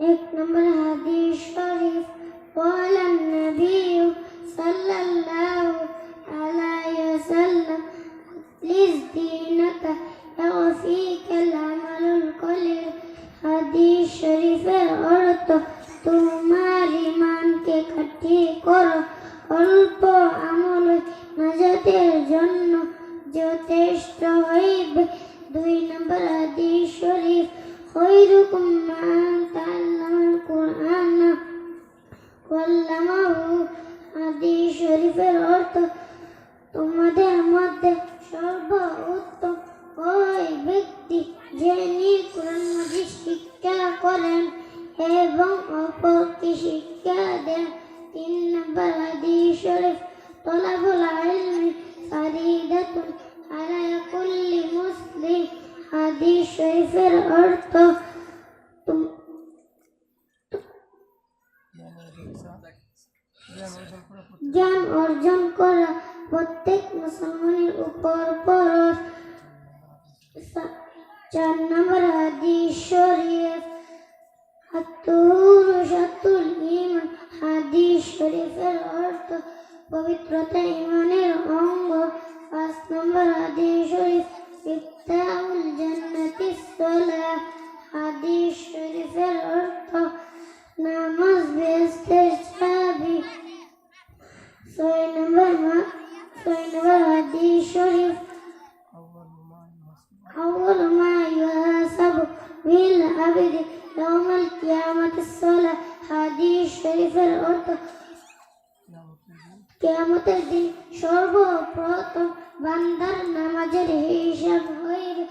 এক নম্বর হাদিস শরীফ قال النبي صلى الله عليه وسلم أخلص دينك يغفيك العمل القليل হাদিস শরীফের অর্থ তোমার ইমানকে কাটিয়ে করো অল্প আমল নাজাতের জন্য যথেষ্ট হইবে হাদিস শরীফের অর্থ, তোমাদের মধ্যে সর্ব উত্তম ওই ব্যক্তি যিনি কোরআন মাজিদ শিক্ষা করেন এবং অপরকে শিক্ষা দেন। তিন নম্বর হাদিস শরীফ, তলাবুল ইলমি ফারিদাতুন আলা কুল্লি মুসলিম। হাদিস শরীফের অর্থ জ্ঞান অর্জন করা প্রত্যেক মুসলমানের উপর পরশ। চার নম্বর হাদিস শাতুল ইমান হাদিস শরীফের অর্থ পবিত্রতা ইমানের অঙ্গ ছয় নম্বর হাদিস শরীফ أول ما يحاسب به العبد يوم القيامة الصلاة হাদিস শরীফের অর্থ কেয়ামতের দিন সর্বপ্রথম বান্দার নামাজের হিসাব হইবে